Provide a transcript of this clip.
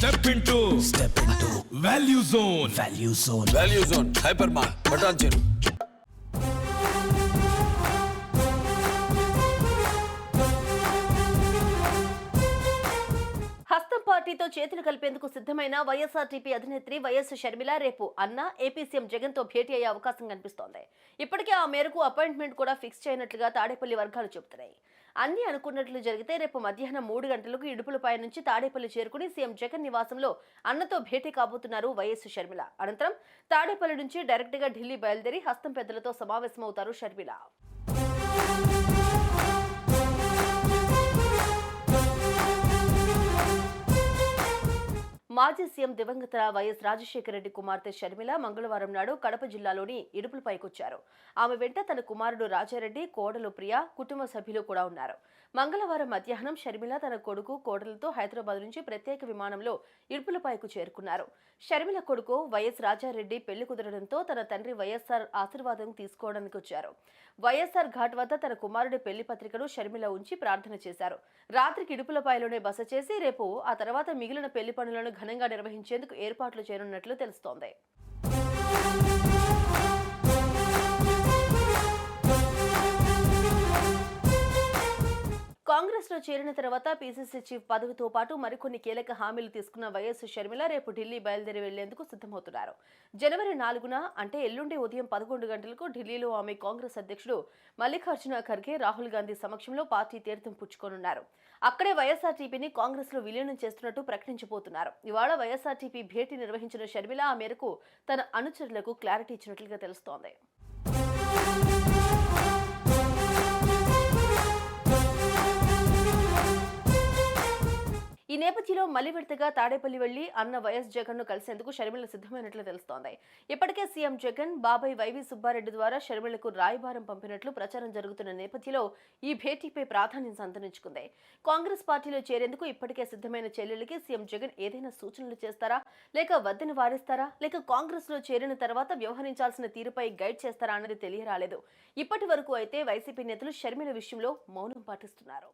Step into step into value zone value zone value zone hyper mart బటాన్ చెరు హస్తం పార్టీతో చేతులు కలిపేందుకు సిద్ధమైన వైఎస్ఆర్టీపీ అధినేత్రి వైఎస్ షర్మిల రేపు అన్న ఏపీ సీఎం జగన్తో భేటీ అయ్యే అవకాశం కనిపిస్తోంది. ఇప్పటికే ఆ మేరకు అపాయింట్మెంట్ కూడా ఫిక్స్ చేయనట్లుగా తాడేపల్లి వర్గాలు చెబుతున్నాయి. అన్ని అనుకున్నట్లు జరిగితే రేపు మధ్యాహ్నం మూడు గంటలకు ఇడుపులపై నుంచి తాడేపల్లి చేరుకుని సీఎం జగన్ నివాసంలో అన్నతో భేటీ కాబోతున్నారు వైఎస్ షర్మిల. అనంతరం తాడేపల్లి నుంచి డైరెక్ట్గా ఢిల్లీ బయలుదేరి హస్తం పెద్దలతో సమావేశమవుతారు షర్మిల. మాజీ సీఎం దివంగత వైఎస్ రాజశేఖర రెడ్డి కుమార్తె షర్మిల మంగళవారం నాడు కడప జిల్లాలోని ఇడుపులపైకొచ్చారు ఆమె వెంట తన కుమారుడు రాజారెడ్డి కోడలు ప్రియ కుటుంబ సభ్యులు కూడా ఉన్నారు. మంగళవారం మధ్యాహ్నం షర్మిల తన కొడుకు కోడలతో హైదరాబాద్ నుంచి ప్రత్యేక విమానంలో ఇడుపులపైకు చేరుకున్నారు. షర్మిల కొడుకు వైఎస్ రాజారెడ్డి పెళ్ళి కుదరడంతో తన తండ్రి వైఎస్ఆర్ ఆశీర్వాదం తీసుకోవడానికి వచ్చారు. వైఎస్ఆర్ ఘాట్ వద్ద తన కుమారుడి పెళ్ళి పత్రికను షర్మిల ఉంచి ప్రార్థన చేశారు. రాత్రికి ఇడుపులపాయలోనే బస చేసి రేపు ఆ తర్వాత మిగిలిన పెళ్ళి పనులను ఘనంగా నిర్వహించేందుకు ఏర్పాట్లు చేయనున్నట్లు తెలుస్తోంది. చేరిన తర్వాత పీసీసీ చీఫ్ పదవితో పాటు మరికొన్ని కీలక హామీలు తీసుకున్న వైఎస్ షర్మిల రేపు ఢిల్లీ బయలుదేరి వెళ్ళేందుకు సిద్ధమవుతున్నారు. జనవరి నాలుగున అంటే ఎల్లుండి ఉదయం పదకొండు గంటలకు ఢిల్లీలో ఆమె కాంగ్రెస్ అధ్యక్షుడు మల్లికార్జున ఖర్గే రాహుల్ గాంధీ సమక్షంలో పార్టీ తీర్థం పుచ్చుకోనున్నారు. అక్కడే వైఎస్ఆర్టీపీని కాంగ్రెస్లో విలీనం చేస్తున్నట్టు ప్రకటించబోతున్నారు. ఇవాళ వైఎస్ఆర్టీపీ భేటీ నిర్వహించిన షర్మిల ఆ మేరకు తన అనుచరులకు క్లారిటీ ఇచ్చినట్లుగా తెలుస్తోంది. నేపథ్యంలో మళ్ళీ విడతగా తాడేపల్లి వెళ్ళి అన్న వైఎస్ జగన్ను కలిసేందుకు షర్మిల సిద్ధమైనట్లు తెలుస్తోంది. ఇప్పటికే సీఎం జగన్ బాబాయ్ వైవి సుబ్బారెడ్డి ద్వారా షర్మిలకు రాయబారం పంపినట్లు ప్రచారం జరుగుతున్న నేపథ్యంలో ఈ భేటీపై ప్రాధాన్యం సంతరించుకుంది. కాంగ్రెస్ పార్టీలో చేరేందుకు ఇప్పటికే సిద్ధమైన చెల్లెలకి సీఎం జగన్ ఏదైనా సూచనలు చేస్తారా? లేక వద్దని వారిస్తారా? లేక కాంగ్రెస్లో చేరిన తర్వాత వ్యవహరించాల్సిన తీరుపై గైడ్ చేస్తారా అన్నది తెలియరాలేదు. ఇప్పటి వరకు అయితే వైసీపీ నేతలు షర్మిల విషయంలో మౌనం పాటిస్తున్నారు.